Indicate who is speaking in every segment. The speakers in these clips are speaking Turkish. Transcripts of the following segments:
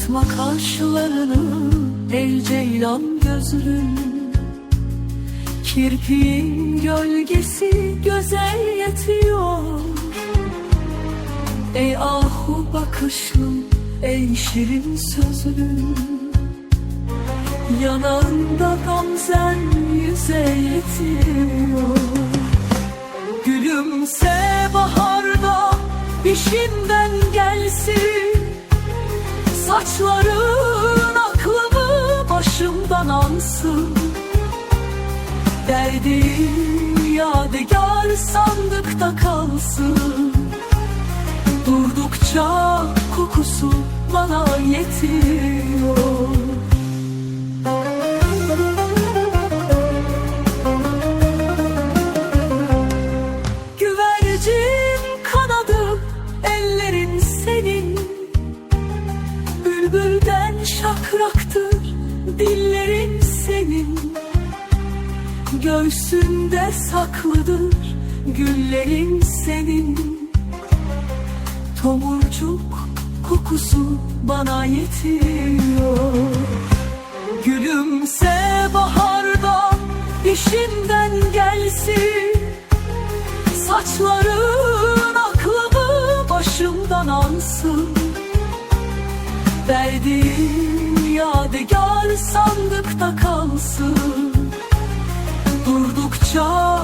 Speaker 1: Çıkartma kaşlarını ey ceylan gözlüm. Kirpiğin gölgesi gözel yetiyor. Ey ahu bakışlım, ey şirin sözlüm. Yanağında gamzen yüze yetiyor. Gülümse baharda, işinden gelsin. Saçların aklımı başımdan alsın Derdim yadigar sandıkta kalsın. Durdukça kokusu bana yetiyor Şakraktır dillerin senin. Göğsünde saklıdır güllerin senin. Tomurcuk kokusu bana yetiyor. Gülümse baharda işinden gelsin. Saçların aklımı başımdan alsın Verdiğim yadigar sandıkta kalsın. Durdukça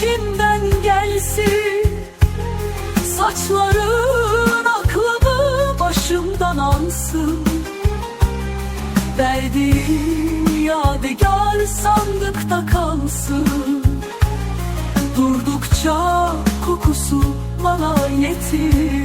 Speaker 1: işinden gelsin Saçların aklımı başımdan alsın Verdiğim yadigar sandıkta kalsın. Durdukça kokusu bana yetiyor